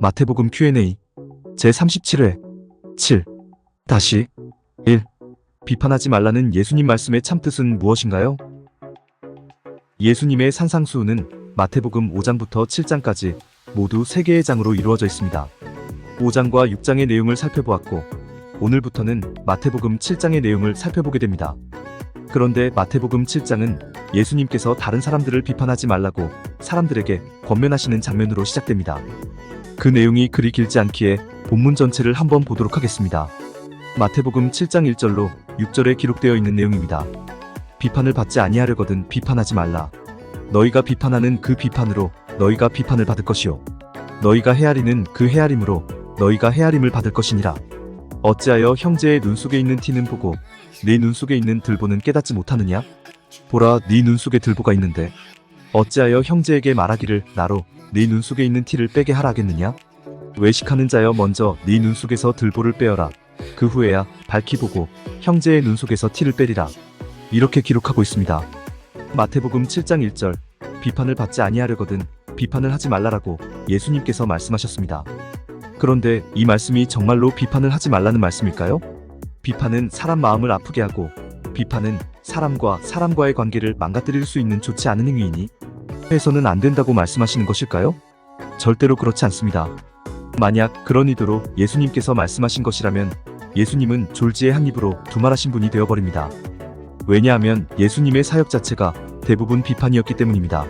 마태복음 Q&A 제37회 7 다시 1 비판하지 말라는 예수님 말씀의 참뜻은 무엇인가요? 예수님의 산상수훈은 마태복음 5장부터 7장까지 모두 3개의 장으로 이루어져 있습니다. 5장과 6장의 내용을 살펴보았고 오늘부터는 마태복음 7장의 내용을 살펴보게 됩니다. 그런데 마태복음 7장은 예수님께서 다른 사람들을 비판하지 말라고 사람들에게 권면하시는 장면으로 시작됩니다. 그 내용이 그리 길지 않기에 본문 전체를 한번 보도록 하겠습니다. 마태복음 7장 1절로 6절에 기록되어 있는 내용입니다. 비판을 받지 아니하려거든 비판하지 말라. 너희가 비판하는 그 비판으로 너희가 비판을 받을 것이요. 너희가 헤아리는 그 헤아림으로 너희가 헤아림을 받을 것이니라. 어찌하여 형제의 눈 속에 있는 티는 보고 내눈 속에 있는 들보는 깨닫지 못하느냐? 보라, 네 눈 속에 들보가 있는데 어찌하여 형제에게 말하기를 나로 네 눈 속에 있는 티를 빼게 하라 하겠느냐? 외식하는 자여 먼저 네 눈 속에서 들보를 빼어라. 그 후에야 밝히 보고 형제의 눈 속에서 티를 빼리라. 이렇게 기록하고 있습니다. 마태복음 7장 1절 비판을 받지 아니하려거든 비판을 하지 말라라고 예수님께서 말씀하셨습니다. 그런데 이 말씀이 정말로 비판을 하지 말라는 말씀일까요? 비판은 사람 마음을 아프게 하고 비판은 사람과 사람과의 관계를 망가뜨릴 수 있는 좋지 않은 행위이니 해서는 안 된다고 말씀하시는 것일까요? 절대로 그렇지 않습니다. 만약 그런 의도로 예수님께서 말씀하신 것이라면 예수님은 졸지의 한 입으로 두말하신 분이 되어버립니다. 왜냐하면 예수님의 사역 자체가 대부분 비판이었기 때문입니다.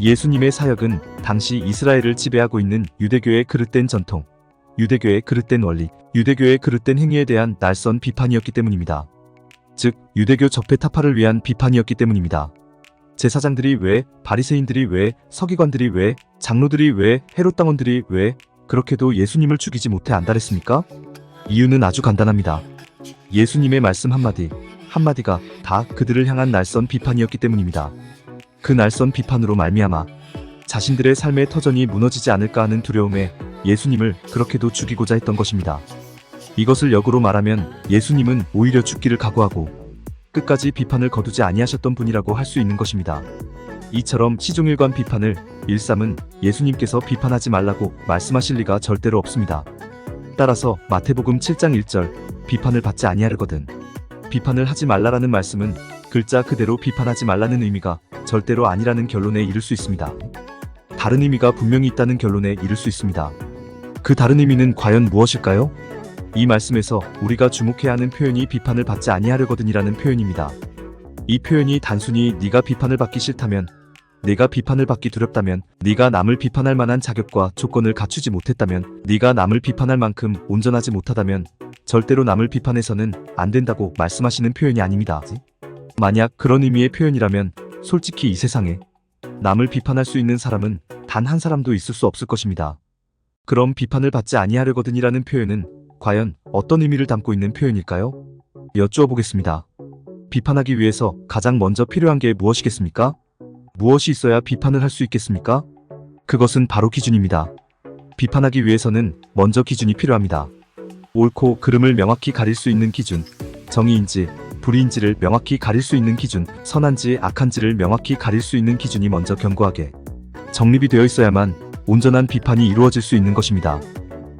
예수님의 사역은 당시 이스라엘을 지배하고 있는 유대교의 그릇된 전통, 유대교의 그릇된 원리, 유대교의 그릇된 행위에 대한 날선 비판이었기 때문입니다. 즉, 유대교 적폐 타파를 위한 비판이었기 때문입니다. 제사장들이 왜, 바리새인들이 왜, 서기관들이 왜, 장로들이 왜, 헤롯 당원들이 왜 그렇게도 예수님을 죽이지 못해 안달했습니까? 이유는 아주 간단합니다. 예수님의 말씀 한마디, 한마디가 다 그들을 향한 날선 비판이었기 때문입니다. 그 날선 비판으로 말미암아 자신들의 삶의 터전이 무너지지 않을까 하는 두려움에 예수님을 그렇게도 죽이고자 했던 것입니다. 이것을 역으로 말하면 예수님은 오히려 죽기를 각오하고 끝까지 비판을 거두지 아니하셨던 분이라고 할 수 있는 것입니다. 이처럼 시종일관 비판을 일삼은 예수님께서 비판하지 말라고 말씀하실 리가 절대로 없습니다. 따라서 마태복음 7장 1절 비판을 받지 아니하려거든 비판을 하지 말라라는 말씀은 글자 그대로 비판하지 말라는 의미가 절대로 아니라는 결론에 이를 수 있습니다. 다른 의미가 분명히 있다는 결론에 이를 수 있습니다. 그 다른 의미는 과연 무엇일까요? 이 말씀에서 우리가 주목해야 하는 표현이 비판을 받지 아니하려거든이라는 표현입니다. 이 표현이 단순히 네가 비판을 받기 싫다면 내가 비판을 받기 두렵다면 네가 남을 비판할 만한 자격과 조건을 갖추지 못했다면 네가 남을 비판할 만큼 온전하지 못하다면 절대로 남을 비판해서는 안 된다고 말씀하시는 표현이 아닙니다. 만약 그런 의미의 표현이라면 솔직히 이 세상에 남을 비판할 수 있는 사람은 단 한 사람도 있을 수 없을 것입니다. 그럼 비판을 받지 아니하려거든이라는 표현은 과연 어떤 의미를 담고 있는 표현일까요? 여쭈어 보겠습니다. 비판하기 위해서 가장 먼저 필요한 게 무엇이겠습니까? 무엇이 있어야 비판을 할 수 있겠습니까? 그것은 바로 기준입니다. 비판하기 위해서는 먼저 기준이 필요합니다. 옳고 그름을 명확히 가릴 수 있는 기준, 정의인지 불의인지를 명확히 가릴 수 있는 기준, 선한지 악한지를 명확히 가릴 수 있는 기준이 먼저 견고하게 정립이 되어 있어야만 온전한 비판이 이루어질 수 있는 것입니다.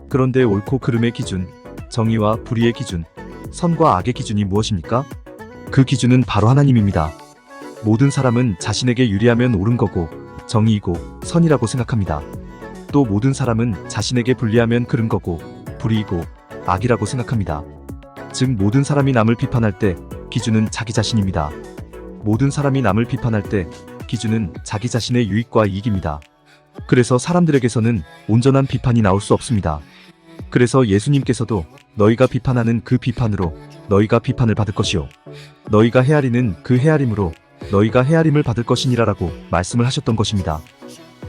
그런데 옳고 그름의 기준, 정의와 불의의 기준, 선과 악의 기준이 무엇입니까? 그 기준은 바로 하나님입니다. 모든 사람은 자신에게 유리하면 옳은 거고 정의이고 선이라고 생각합니다. 또 모든 사람은 자신에게 불리하면 그른 거고 불의이고 악이라고 생각합니다. 즉 모든 사람이 남을 비판할 때 기준은 자기 자신입니다. 모든 사람이 남을 비판할 때 기준은 자기 자신의 유익과 이익입니다. 그래서 사람들에게서는 온전한 비판이 나올 수 없습니다. 그래서 예수님께서도 너희가 비판하는 그 비판으로 너희가 비판을 받을 것이요. 너희가 헤아리는 그 헤아림으로 너희가 헤아림을 받을 것이니라라고 말씀을 하셨던 것입니다.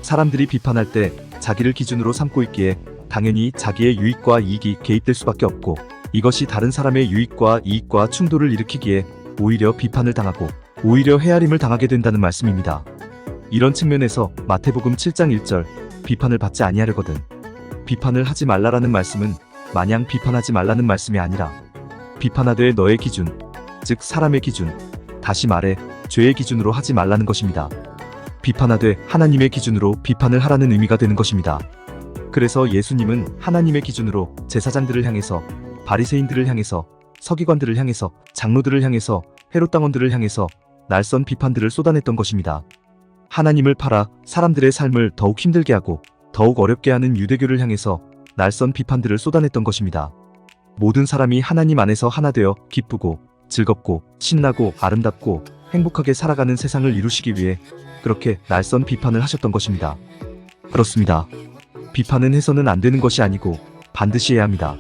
사람들이 비판할 때 자기를 기준으로 삼고 있기에 당연히 자기의 유익과 이익이 개입될 수밖에 없고 이것이 다른 사람의 유익과 이익과 충돌을 일으키기에 오히려 비판을 당하고 오히려 헤아림을 당하게 된다는 말씀입니다. 이런 측면에서 마태복음 7장 1절 비판을 받지 아니하려거든 비판을 하지 말라라는 말씀은 마냥 비판하지 말라는 말씀이 아니라 비판하되 너의 기준 즉 사람의 기준 다시 말해 죄의 기준으로 하지 말라는 것입니다. 비판하되 하나님의 기준으로 비판을 하라는 의미가 되는 것입니다. 그래서 예수님은 하나님의 기준으로 제사장들을 향해서 바리새인들을 향해서 서기관들을 향해서 장로들을 향해서 헤롯 당원들을 향해서 날선 비판들을 쏟아냈던 것입니다. 하나님을 팔아 사람들의 삶을 더욱 힘들게 하고 더욱 어렵게 하는 유대교를 향해서 날선 비판들을 쏟아냈던 것입니다. 모든 사람이 하나님 안에서 하나 되어 기쁘고 즐겁고 신나고 아름답고 행복하게 살아가는 세상을 이루시기 위해 그렇게 날선 비판을 하셨던 것입니다. 그렇습니다. 비판은 해서는 안 되는 것이 아니고 반드시 해야 합니다.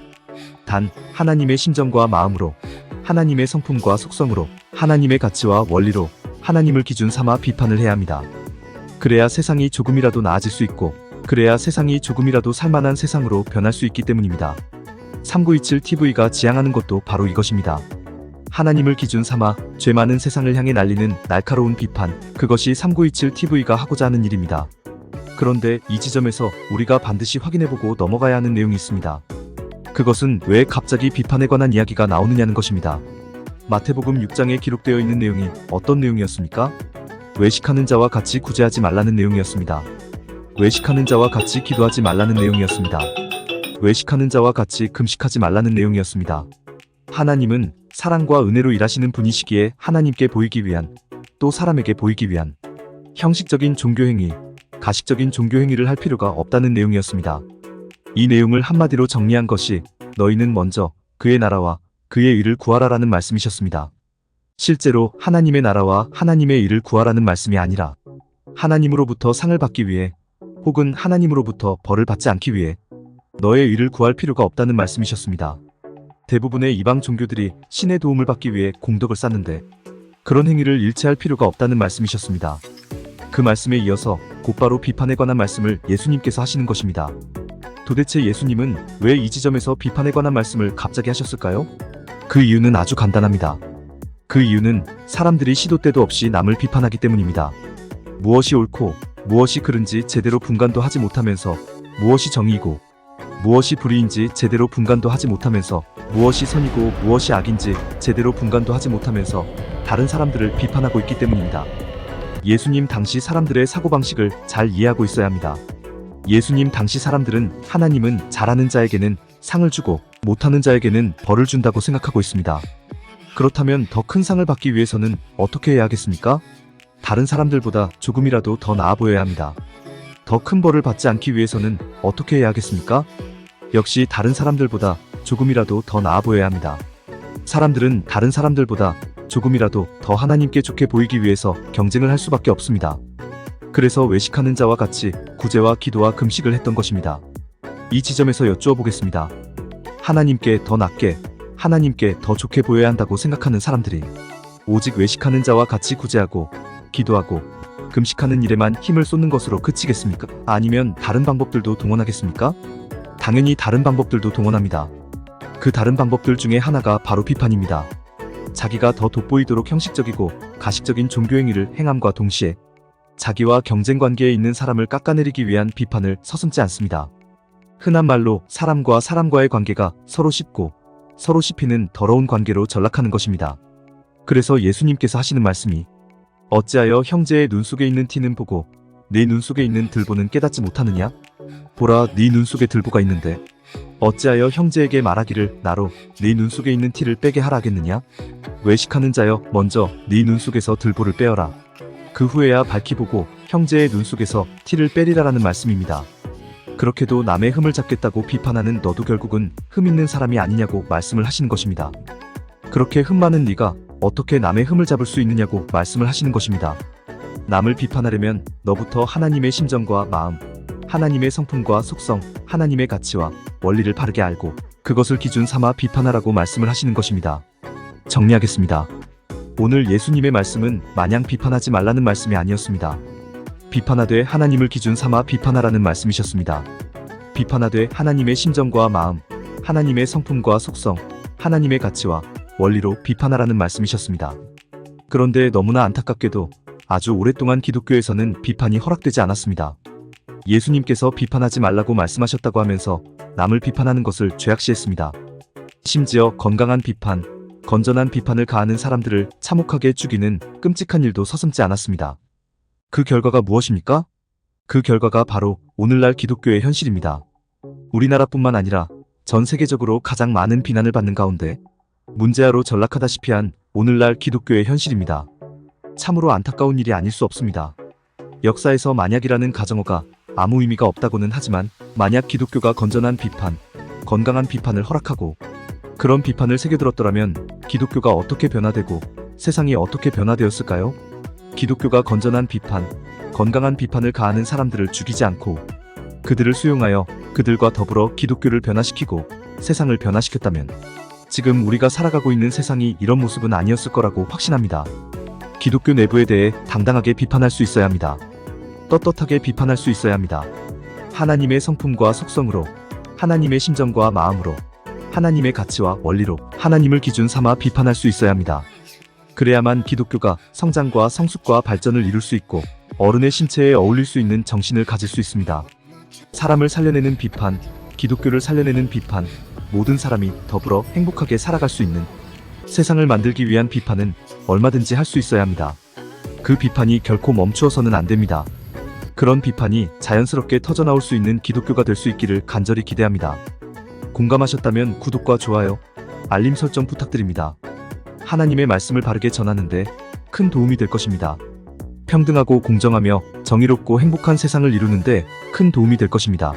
단 하나님의 심정과 마음으로 하나님의 성품과 속성으로 하나님의 가치와 원리로 하나님을 기준 삼아 비판을 해야 합니다. 그래야 세상이 조금이라도 나아질 수 있고 그래야 세상이 조금이라도 살만한 세상으로 변할 수 있기 때문입니다. 3927TV가 지향하는 것도 바로 이것입니다. 하나님을 기준 삼아 죄 많은 세상을 향해 날리는 날카로운 비판, 그것이 3927TV가 하고자 하는 일입니다. 그런데 이 지점에서 우리가 반드시 확인해보고 넘어가야 하는 내용이 있습니다. 그것은 왜 갑자기 비판에 관한 이야기가 나오느냐는 것입니다. 마태복음 6장에 기록되어 있는 내용이 어떤 내용이었습니까? 외식하는 자와 같이 구제하지 말라는 내용이었습니다. 외식하는 자와 같이 기도하지 말라는 내용이었습니다. 외식하는 자와 같이 금식하지 말라는 내용이었습니다. 하나님은 사랑과 은혜로 일하시는 분이시기에 하나님께 보이기 위한 또 사람에게 보이기 위한 형식적인 종교행위, 가식적인 종교행위를 할 필요가 없다는 내용이었습니다. 이 내용을 한마디로 정리한 것이 너희는 먼저 그의 나라와 그의 일을 구하라라는 말씀이셨습니다. 실제로 하나님의 나라와 하나님의 일을 구하라는 말씀이 아니라 하나님으로부터 상을 받기 위해 혹은 하나님으로부터 벌을 받지 않기 위해 너의 일을 구할 필요가 없다는 말씀이셨습니다. 대부분의 이방 종교들이 신의 도움을 받기 위해 공덕을 쌓는데 그런 행위를 일체할 필요가 없다는 말씀이셨습니다. 그 말씀에 이어서 곧바로 비판에 관한 말씀을 예수님께서 하시는 것입니다. 도대체 예수님은 왜 이 지점에서 비판에 관한 말씀을 갑자기 하셨을까요? 그 이유는 아주 간단합니다. 그 이유는 사람들이 시도 때도 없이 남을 비판하기 때문입니다. 무엇이 옳고 무엇이 그른지 제대로 분간도 하지 못하면서 무엇이 정의이고 무엇이 불의인지 제대로 분간도 하지 못하면서 무엇이 선이고 무엇이 악인지 제대로 분간도 하지 못하면서 다른 사람들을 비판하고 있기 때문입니다. 예수님 당시 사람들의 사고방식을 잘 이해하고 있어야 합니다. 예수님 당시 사람들은 하나님은 잘하는 자에게는 상을 주고 못하는 자에게는 벌을 준다고 생각하고 있습니다. 그렇다면 더 큰 상을 받기 위해서는 어떻게 해야 하겠습니까? 다른 사람들보다 조금이라도 더 나아 보여야 합니다. 더 큰 벌을 받지 않기 위해서는 어떻게 해야 하겠습니까? 역시 다른 사람들보다 조금이라도 더 나아 보여야 합니다. 사람들은 다른 사람들보다 조금이라도 더 하나님께 좋게 보이기 위해서 경쟁을 할 수밖에 없습니다. 그래서 외식하는 자와 같이 구제와 기도와 금식을 했던 것입니다. 이 지점에서 여쭈어 보겠습니다. 하나님께 더 낫게, 하나님께 더 좋게 보여야 한다고 생각하는 사람들이 오직 외식하는 자와 같이 구제하고 기도하고 금식하는 일에만 힘을 쏟는 것으로 그치겠습니까? 아니면 다른 방법들도 동원하겠습니까? 당연히 다른 방법들도 동원합니다. 그 다른 방법들 중에 하나가 바로 비판입니다. 자기가 더 돋보이도록 형식적이고 가식적인 종교행위를 행함과 동시에 자기와 경쟁 관계에 있는 사람을 깎아내리기 위한 비판을 서슴지 않습니다. 흔한 말로 사람과 사람과의 관계가 서로 씹고 서로 씹히는 더러운 관계로 전락하는 것입니다. 그래서 예수님께서 하시는 말씀이 어찌하여 형제의 눈 속에 있는 티는 보고 내눈 속에 있는 들보는 깨닫지 못하느냐? 보라 네 눈 속에 들보가 있는데 어찌하여 형제에게 말하기를 나로 네 눈 속에 있는 티를 빼게 하라 하겠느냐? 외식하는 자여 먼저 네 눈 속에서 들보를 빼어라. 그 후에야 밝히 보고 형제의 눈 속에서 티를 빼리라라는 말씀입니다. 그렇게도 남의 흠을 잡겠다고 비판하는 너도 결국은 흠 있는 사람이 아니냐고 말씀을 하시는 것입니다. 그렇게 흠 많은 네가 어떻게 남의 흠을 잡을 수 있느냐고 말씀을 하시는 것입니다. 남을 비판하려면 너부터 하나님의 심정과 마음, 하나님의 성품과 속성, 하나님의 가치와 원리를 바르게 알고 그것을 기준 삼아 비판하라고 말씀을 하시는 것입니다. 정리하겠습니다. 오늘 예수님의 말씀은 마냥 비판하지 말라는 말씀이 아니었습니다. 비판하되 하나님을 기준 삼아 비판하라는 말씀이셨습니다. 비판하되 하나님의 심정과 마음, 하나님의 성품과 속성, 하나님의 가치와 원리로 비판하라는 말씀이셨습니다. 그런데 너무나 안타깝게도 아주 오랫동안 기독교에서는 비판이 허락되지 않았습니다. 예수님께서 비판하지 말라고 말씀하셨다고 하면서 남을 비판하는 것을 죄악시했습니다. 심지어 건강한 비판, 건전한 비판을 가하는 사람들을 참혹하게 죽이는 끔찍한 일도 서슴지 않았습니다. 그 결과가 무엇입니까? 그 결과가 바로 오늘날 기독교의 현실입니다. 우리나라뿐만 아니라 전 세계적으로 가장 많은 비난을 받는 가운데 문제아로 전락하다시피 한 오늘날 기독교의 현실입니다. 참으로 안타까운 일이 아닐 수 없습니다. 역사에서 만약이라는 가정어가 아무 의미가 없다고는 하지만 만약 기독교가 건전한 비판, 건강한 비판을 허락하고 그런 비판을 새겨들었더라면 기독교가 어떻게 변화되고 세상이 어떻게 변화되었을까요? 기독교가 건전한 비판, 건강한 비판을 가하는 사람들을 죽이지 않고 그들을 수용하여 그들과 더불어 기독교를 변화시키고 세상을 변화시켰다면 지금 우리가 살아가고 있는 세상이 이런 모습은 아니었을 거라고 확신합니다. 기독교 내부에 대해 당당하게 비판할 수 있어야 합니다. 떳떳하게 비판할 수 있어야 합니다. 하나님의 성품과 속성으로, 하나님의 심정과 마음으로, 하나님의 가치와 원리로 하나님을 기준 삼아 비판할 수 있어야 합니다. 그래야만 기독교가 성장과 성숙과 발전을 이룰 수 있고 어른의 신체에 어울릴 수 있는 정신을 가질 수 있습니다. 사람을 살려내는 비판, 기독교를 살려내는 비판, 모든 사람이 더불어 행복하게 살아갈 수 있는 세상을 만들기 위한 비판은 얼마든지 할 수 있어야 합니다. 그 비판이 결코 멈추어서는 안 됩니다. 그런 비판이 자연스럽게 터져나올 수 있는 기독교가 될 수 있기를 간절히 기대합니다. 공감하셨다면 구독과 좋아요, 알림 설정 부탁드립니다. 하나님의 말씀을 바르게 전하는데 큰 도움이 될 것입니다. 평등하고 공정하며 정의롭고 행복한 세상을 이루는데 큰 도움이 될 것입니다.